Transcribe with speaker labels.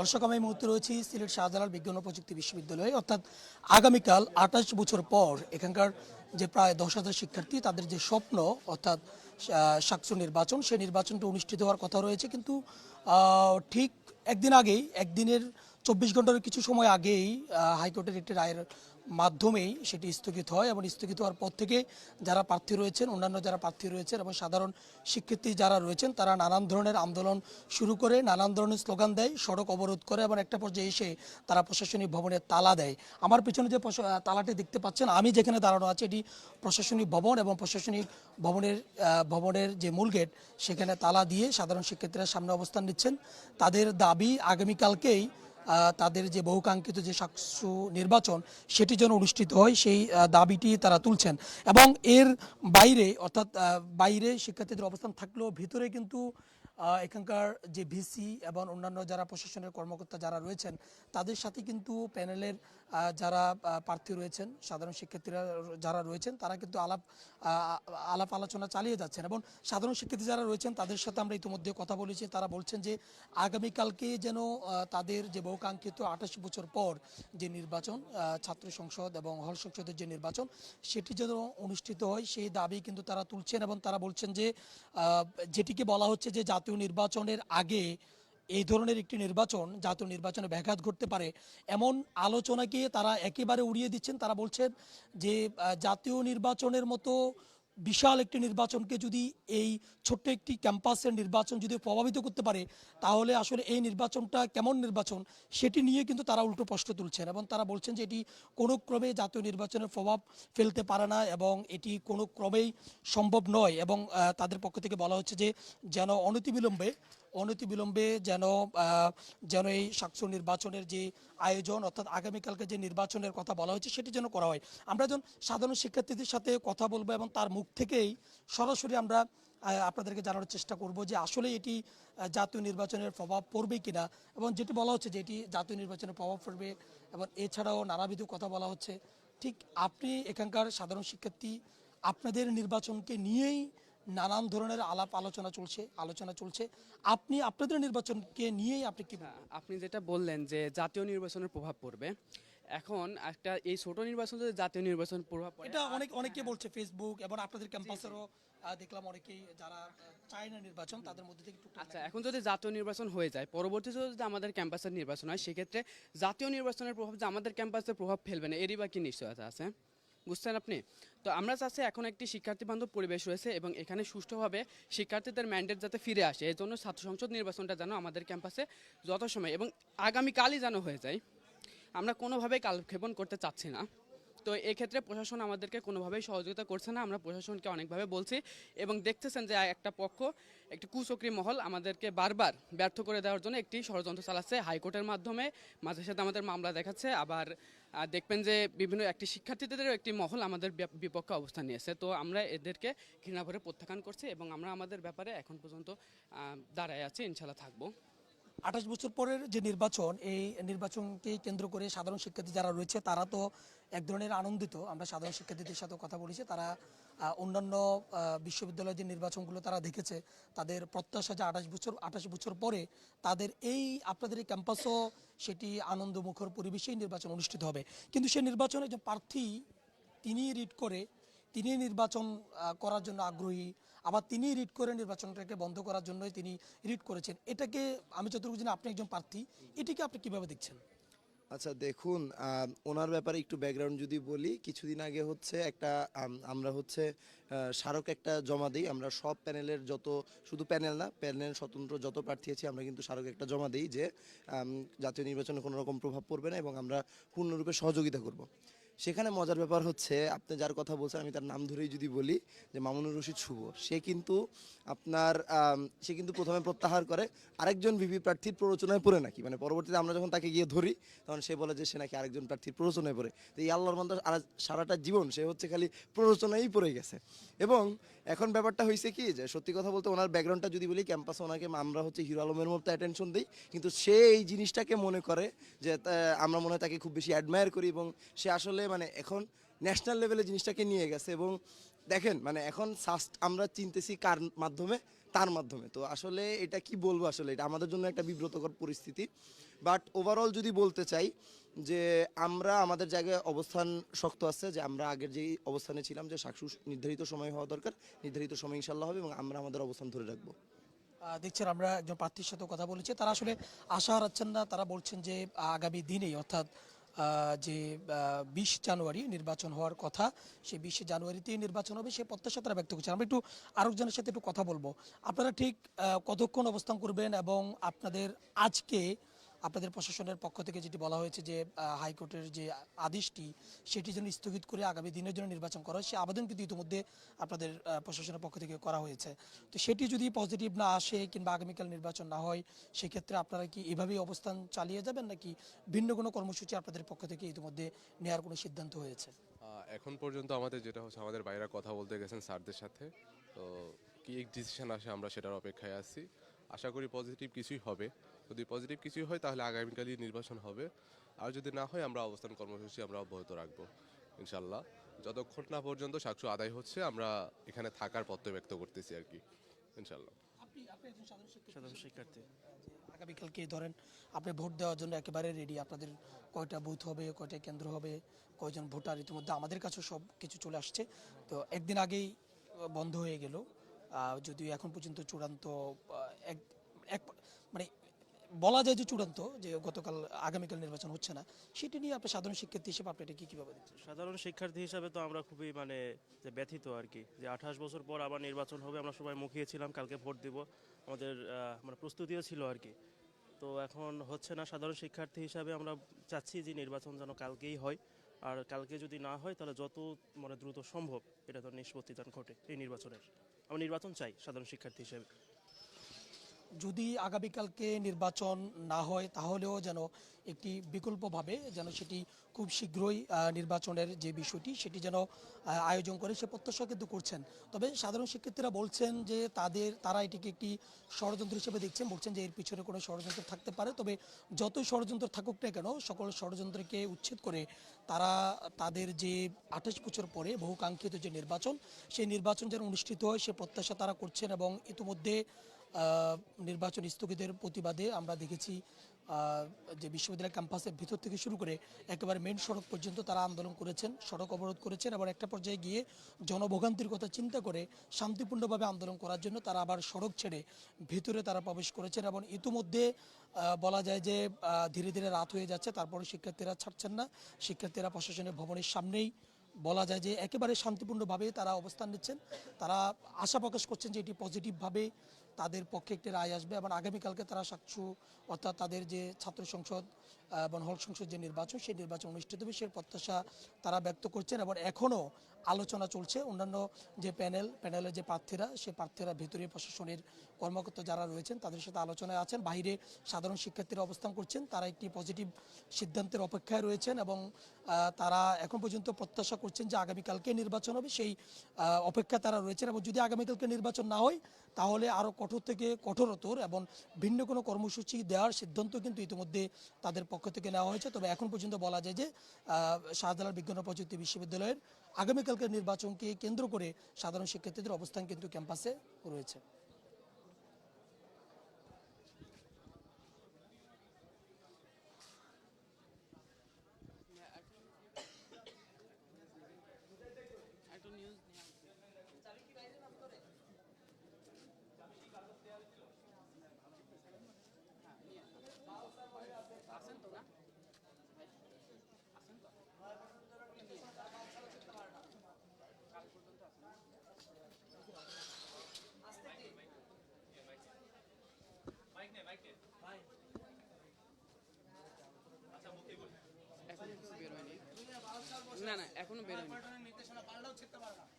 Speaker 1: দর্শক, আমি মুহূর্তে রয়েছি সিলেট শাহজালাল বিজ্ঞান ও প্রযুক্তি বিশ্ববিদ্যালয়ে। অর্থাৎ আগামীকাল আঠাশ বছর পর এখানকার যে প্রায় দশ হাজার শিক্ষার্থী, তাদের যে স্বপ্ন, অর্থাৎ সাকসু নির্বাচন, সেই নির্বাচনটা অনুষ্ঠিত হওয়ার কথা রয়েছে। কিন্তু ঠিক একদিন আগেই, একদিনের চব্বিশ ঘণ্টার কিছু সময় আগেই হাইকোর্টের একটি রায়ের মাধ্যমেই সেটি স্থগিত হয় এবং স্থগিত হওয়ার পর থেকে যারা প্রার্থী রয়েছেন, অন্যান্য যারা প্রার্থী রয়েছেন এবং সাধারণ শিক্ষার্থী যারা রয়েছেন, তারা নানান ধরনের আন্দোলন শুরু করে, নানান ধরনের স্লোগান দেয়, সড়ক অবরোধ করে এবং একটা পর্যায়ে এসে তারা প্রশাসনিক ভবনের তালা দেয়। আমার পেছনে যে তালাটি দেখতে পাচ্ছেন, আমি যেখানে দাঁড়ানো আছি এটি প্রশাসনিক ভবন এবং প্রশাসনিক ভবনের ভবনের যে মূল গেট, সেখানে তালা দিয়ে সাধারণ শিক্ষার্থীরা সামনে অবস্থান নিচ্ছেন। তাদের দাবি আগামীকালকেই তাদের যে বহুকাঙ্ক্ষিত যে সাকসু নির্বাচন, সেটি যেন অনুষ্ঠিত হয়, সেই দাবিটি তারা তুলছেন। এবং এর বাইরে, অর্থাৎ বাইরে শিক্ষার্থীদের অবস্থান থাকলেও ভিতরে কিন্তু এখানকার যে ভিসি এবং অন্যান্য যারা প্রশাসনের কর্মকর্তা যারা রয়েছেন, তাদের সাথে কিন্তু প্যানেলের যারা প্রার্থী রয়েছেন, সাধারণ শিক্ষার্থীরা যারা রয়েছেন, তারা কিন্তু আলাপ আলাপ আলোচনা চালিয়ে যাচ্ছেন এবং সাধারণ শিক্ষার্থী যারা রয়েছেন, তাদের সাথে আমরা ইতিমধ্যে কথা বলেছি। তারা বলছেন যে, আগামীকালকে যেন তাদের যে বহুকাঙ্ক্ষিত আঠাশ বছর পর যে নির্বাচন ছাত্র সংসদ এবং হল সংসদের যে নির্বাচন, সেটি যেন অনুষ্ঠিত হয়, সেই দাবি কিন্তু তারা তুলছেন এবং তারা বলছেন যে যেটিকে বলা হচ্ছে যে, জাতীয় নির্বাচনের আগে এই ধরনের একটি নির্বাচন, জাতীয় নির্বাচনে ব্যাঘাত ঘটতে পারে, এমন আলোচনাকে তারা একেবারে উড়িয়ে দিচ্ছেন? তারা বলছেন যে জাতীয় নির্বাচনের মতো বিশাল একটি নির্বাচনকে যদি এই ছোট্ট একটি ক্যাম্পাসের নির্বাচন যদি প্রভাবিত করতে পারে, তাহলে আসলে এই নির্বাচনটা কেমন নির্বাচন সেটি নিয়ে কিন্তু তারা উল্টো প্রশ্ন তুলছেন এবং তারা বলছেন যে, এটি কোনো ক্রমে জাতীয় নির্বাচনের প্রভাব ফেলতে পারে না এবং এটি কোনো ক্রমেই সম্ভব নয় এবং তাদের পক্ষ থেকে বলা হচ্ছে যে, যেন অনতিবিলম্বে অনতিবিলম্বে যেন যেন এই সাকসু নির্বাচনের যে আয়োজন, অর্থাৎ আগামীকালকে যে নির্বাচনের কথা বলা হয়েছে, সেটি যেন করা হয়। আমরা যখন সাধারণ শিক্ষার্থীদের সাথে কথা বলব এবং তার মুখ থেকেই সরাসরি আমরা আপনাদেরকে জানানোর চেষ্টা করব যে আসলে এটি জাতীয় নির্বাচনের প্রভাব পড়বে কিনা। এবং যেটি বলা হচ্ছে যে এটি জাতীয় নির্বাচনের প্রভাব পড়বে এবং এছাড়াও নানাবিধ কথা বলা হচ্ছে। ঠিক আপনি এখানকার সাধারণ শিক্ষার্থী, আপনাদের নির্বাচনকে নিয়েই নানান ধরনের আলাপ আলোচনা চলছে আলোচনা চলছে। আপনি আপনাদের নির্বাচনকে নিয়েই আপনি কি
Speaker 2: আপনি যেটা বললেন যে জাতীয় নির্বাচনের প্রভাব পড়বে এখন একটা এই ছোট নির্বাচন যদি জাতীয় নির্বাচন প্রভাব পড়ে
Speaker 1: এটা অনেক অনেকে বলছে ফেসবুক এবং আপনাদের ক্যাম্পাসেরও দেখলাম অনেকেই যারা চায় না নির্বাচন তাদের মধ্যে থেকে
Speaker 2: আচ্ছা এখন যদি জাতীয় নির্বাচন হয়ে যায় পরবর্তীতে যদি আমাদের ক্যাম্পাসের নির্বাচন হয় সেক্ষেত্রে জাতীয় নির্বাচনের প্রভাব যে আমাদের ক্যাম্পাসে প্রভাব ফেলবে না এরই বা কি নিশ্চয়তা আছে। বুঝছেন আপনি? তো আমরা চাচ্ছি এখন একটি শিক্ষার্থী বান্ধব পরিবেশ রয়েছে এবং এখানে সুষ্ঠুভাবে শিক্ষার্থীদের ম্যান্ডেট যাতে ফিরে আসে। এই জন্য ছাত্র সংসদ নির্বাচনটা যেন আমাদের ক্যাম্পাসে যথাসময় এবং আগামীকালই যেন হয়ে যায়, আমরা কোনোভাবেই কালক্ষেপণ করতে চাচ্ছি না। তো এক্ষেত্রে প্রশাসন আমাদেরকে কোনোভাবেই সহযোগিতা করছে না। আমরা প্রশাসনকে অনেকভাবে বলছি এবং দেখতেছেন যে একটা পক্ষ, একটি কুচক্রী মহল আমাদেরকে বারবার ব্যর্থ করে দেওয়ার জন্য একটি ষড়যন্ত্র চালাচ্ছে। হাইকোর্টের মাধ্যমে মাঝে সাথে আমাদের মামলা দেখাচ্ছে, আবার দেখবেন যে বিভিন্ন একটি শিক্ষার্থীদেরও একটি মহল আমাদের বিপক্ষে অবস্থান নিয়েছে। তো আমরা এদেরকে ঘৃণাভরে প্রত্যাখ্যান করছি এবং আমরা আমাদের ব্যাপারে এখন পর্যন্ত দাঁড়ায় আছি ইনশাল্লাহ থাকব।
Speaker 1: আঠাশ বছর পরের যে নির্বাচন, এই নির্বাচনকে কেন্দ্র করে সাধারণ শিক্ষার্থী যারা রয়েছে, তারা তো এক ধরনের আনন্দিত। আমরা সাধারণ শিক্ষার্থীদের সাথে কথা বলেছি। তারা অন্যান্য বিশ্ববিদ্যালয়ের যে নির্বাচনগুলো তারা দেখেছে, তাদের প্রত্যাশা যে আঠাশ বছর আঠাশ বছর পরে তাদের এই, আপনাদের এই ক্যাম্পাসও সেটি আনন্দমুখর পরিবেশেই নির্বাচন অনুষ্ঠিত হবে। কিন্তু সেই নির্বাচনে যে প্রার্থী তিনি রিড করে তিনি নির্বাচন করার জন্য আগ্রহী আবার তিনি রিড করে নির্বাচনটাকে বন্ধ করার জন্যই তিনি রিট করেছেন। এটাকে আমি যতটুকু জানি আপনি একজন প্রার্থী, এটিকে আপনি কীভাবে দেখছেন?
Speaker 3: আচ্ছা দেখুন ওনার ব্যাপারে একটু ব্যাকগ্রাউন্ড যদি বলি, কিছুদিন আগে হচ্ছে একটা আমরা হচ্ছে স্মারক একটা জমা দিই। আমরা সব প্যানেলের যত, শুধু প্যানেল না, প্যানেল স্বতন্ত্র যত প্রার্থী আছি, আমরা কিন্তু স্মারক একটা জমা দিই যে জাতীয় নির্বাচনে কোনো রকম প্রভাব পড়বে না এবং আমরা পূর্ণরূপে সহযোগিতা করব। সেখানে মজার ব্যাপার হচ্ছে, আপনি যার কথা বলছেন, আমি তার নাম ধরেই যদি বলি যে মামুনুর রশিদ শুভ। সে কিন্তু আপনার সে কিন্তু প্রথমে প্রত্যাহার করে, আরেকজন ভিপি প্রার্থীর প্ররোচনায় পড়ে নাকি? মানে পরবর্তীতে আমরা যখন তাকে গিয়ে ধরি, তখন সে বলে যে সে নাকি আরেকজন প্রার্থীর প্ররোচনায় পড়ে। তো এই আল্লাহর মন্দ সারাটা জীবন সে হচ্ছে খালি প্ররোচনায়ই পড়ে গেছে। এবং এখন ব্যাপারটা হয়েছে কি যে, সত্যি কথা বলতে ওনার ব্যাকগ্রাউন্ডটা যদি বলি, ক্যাম্পাসে ওনাকে আমরা হচ্ছে হিরো আলমের মতো অ্যাটেনশন দিই। কিন্তু সে এই জিনিসটাকে মনে করে যে আমরা মনে হয় তাকে খুব বেশি অ্যাডমায়ার করি এবং সে আসলে মানে এখন ন্যাশনাল লেভেলে জিনিসটাকে নিয়ে গেছে এবং দেখেন মানে এখন সাস্ট আমরা চিনতেছি কার মাধ্যমে তার মাধ্যমে। তো আসলে এটা কি বলব আসলে? এটা আমাদের জন্য একটা বিব্রতকর পরিস্থিতি। বাট ওভারঅল যদি বলতে চাই যে আমরা আমাদের জায়গায় অবস্থান শক্ত আছে, যে আমরা আগের যেই অবস্থানে ছিলাম, যে সাকসু নির্ধারিত সময় হওয়া দরকার, নির্ধারিত সময় ইনশাল্লাহ হবে এবং আমরা আমাদের অবস্থান ধরে রাখব।
Speaker 1: দেখছেন আমরা একজন প্রার্থীর সাথে কথা বলেছি। তারা আসলে আশা হারাচ্ছেন না, তারা বলছেন যে আগামী দিনেই, অর্থাৎ যে বিশ জানুয়ারি নির্বাচন হওয়ার কথা, সেই বিশে জানুয়ারিতেই নির্বাচন হবে, সে প্রত্যাশা তারা ব্যক্ত করছেন। আমরা একটু আরেকজনের সাথে একটু কথা বলব। আপনারা ঠিক কতক্ষণ অবস্থান করবেন এবং আপনাদের আজকে আপনাদের প্রশাসনের পক্ষ থেকে যেটি বলা হয়েছে যে হাইকোর্টের যে আদেশটি, সেটি যেন স্থগিত করে আগামী দিনের জন্য নির্বাচন করা হয়, সে আবেদন কিন্তু ইতিমধ্যে আপনাদের প্রশাসনের পক্ষ থেকে করা হয়েছে। তো সেটি যদি পজিটিভ না আসে কিংবা আগামীকাল নির্বাচন না হয়, সেক্ষেত্রে আপনারা কি এভাবেই অবস্থান চালিয়ে যাবেন, নাকি ভিন্ন কোনো কর্মসূচি আপনাদের পক্ষ থেকে ইতিমধ্যে নেওয়ার কোনো সিদ্ধান্ত হয়েছে?
Speaker 4: এখন পর্যন্ত আমাদের যেটা হচ্ছে, আমাদের বাইরে কথা বলতে গেছেন স্যারদের সাথে। তো কি ডিসিশন আসে আমরা সেটার অপেক্ষায় আছি। আশা করি পজিটিভ কিছুই হবে। যদি পজিটিভ কিছু হয় তাহলে আগামীকালই নির্বাচন হবে। আর যদি না হয় আমরা অবস্থান কর্মসূচি আমরা অব্যাহত রাখব ইনশাল্লাহ যতক্ষণ না পর্যন্ত সাক্ষ্য আদায় হচ্ছে আমরা এখানে থাকার পত্র ব্যক্ত করতেছি আর কি ইনশাল্লাহ
Speaker 1: আপনি আপনি একজন সাধারণ
Speaker 5: শিক্ষার্থী।
Speaker 1: আগামীকালকে ধরেন আপনি ভোট দেওয়ার জন্য একেবারে রেডি আপনাদের কয়টা বুথ হবে কয়টা কেন্দ্র হবে কয়জন ভোটার ইতিমধ্যে আমাদের কাছেও সব কিছু চলে আসছে। তো একদিন আগেই বন্ধ হয়ে গেল। যদিও এখন পর্যন্ত চূড়ান্ত এক এক মানে বলা যায় যে চূড়ান্ত, যে গতকাল আগামীকাল নির্বাচন হচ্ছে না, সেটি নিয়ে আপনি সাধারণ শিক্ষার্থী হিসেবে আপনি এটা কি, কীভাবে দেখছেন?
Speaker 5: সাধারণ শিক্ষার্থী হিসাবে তো আমরা খুবই মানে যে ব্যথিত আর কি, যে আঠাশ বছর পর আবার নির্বাচন হবে, আমরা সবাই মুখিয়েছিলাম, কালকে ভোট দিব, আমাদের মানে প্রস্তুতিও ছিল আর কি। তো এখন হচ্ছে না, সাধারণ শিক্ষার্থী হিসাবে আমরা চাচ্ছি যে নির্বাচন যেন কালকেই হয়, আর কালকে যদি না হয়, তাহলে যত মানে দ্রুত সম্ভব এটা তো নিষ্পত্তি ঘটে এই নির্বাচনের। আমরা নির্বাচন চাই সাধারণ শিক্ষার্থী হিসেবে।
Speaker 1: যদি আগামীকালকে নির্বাচন না হয় তাহলেও যেন একটি বিকল্পভাবে যেন সেটি খুব শীঘ্রই নির্বাচনের যে বিষয়টি সেটি যেন আয়োজন করে সে প্রত্যাশা কিন্তু করছেন। তবে সাধারণ শিক্ষার্থীরা বলছেন যে তাদের, তারা এটিকে একটি ষড়যন্ত্র হিসেবে দেখছেন, বলছেন যে এর পিছনে কোনো ষড়যন্ত্র থাকতে পারে। তবে যতই ষড়যন্ত্র থাকুক না কেন, সকল ষড়যন্ত্রকে উচ্ছেদ করে তারা তাদের যে আঠাশ বছর পরে বহুকাঙ্ক্ষিত যে নির্বাচন, সেই নির্বাচন যেন অনুষ্ঠিত হয়, সে প্রত্যাশা তারা করছেন এবং ইতিমধ্যে নির্বাচন স্থগিতের প্রতিবাদে আমরা দেখেছি যে বিশ্ববিদ্যালয় ক্যাম্পাসের ভিতর থেকে শুরু করে একেবারে মেন সড়ক পর্যন্ত তারা আন্দোলন করেছেন, সড়ক অবরোধ করেছেন আবার একটা পর্যায়ে গিয়ে জনভোগান্তির কথা চিন্তা করে শান্তিপূর্ণভাবে আন্দোলন করার জন্য তারা আবার সড়ক ছেড়ে ভিতরে তারা প্রবেশ করেছেন এবং ইতিমধ্যে বলা যায় যে ধীরে ধীরে রাত হয়ে যাচ্ছে তারপরে শিক্ষার্থীরা ছাড়ছেন না। শিক্ষার্থীরা প্রশাসনের ভবনের সামনেই বলা যায় যে একেবারে শান্তিপূর্ণভাবে তারা অবস্থান নিচ্ছেন। তারা আশা প্রকাশ করছেন যে এটি পজিটিভভাবে তাদের পক্ষে একটি রায় আসবে এবং আগামীকালকে তারা সাক্ষু অর্থাৎ তাদের যে ছাত্র সংসদ আহ, এবং হল সংসদ যে নির্বাচন সেই নির্বাচন অনুষ্ঠিত হবে সেই প্রত্যাশা তারা ব্যক্ত করছেন এবং এখনও আলোচনা চলছে। অন্যান্য যে প্যানেল প্যানেলের যে প্রার্থীরা সেই প্রার্থীরা ভেতরে প্রশাসনের কর্মকর্তা যারা রয়েছেন তাদের সাথে আলোচনায় আছেন। বাইরে সাধারণ শিক্ষার্থীরা অবস্থান করছেন তারা একটি পজিটিভ সিদ্ধান্তের অপেক্ষায় রয়েছেন এবং তারা এখন পর্যন্ত প্রত্যাশা করছেন যে আগামীকালকে নির্বাচন হবে সেই অপেক্ষা তারা রয়েছেন এবং যদি আগামীকালকে নির্বাচন না হয় তাহলে আরও কঠোর থেকে কঠোরতর এবং ভিন্ন কোনো কর্মসূচি দেওয়ার সিদ্ধান্ত কিন্তু ইতিমধ্যে তাদের পক্ষ থেকে নেওয়া হয়েছে। তবে এখন পর্যন্ত বলা যায় যে শাহজালাল বিজ্ঞান ও প্রযুক্তি বিশ্ববিদ্যালয়ের আগামীকালকের নির্বাচনকে কেন্দ্র করে সাধারণ শিক্ষার্থীদের অবস্থান কিন্তু ক্যাম্পাসে রয়েছে।
Speaker 2: একটা না এখনও বের হয়নি না না এখনও বের হয়নি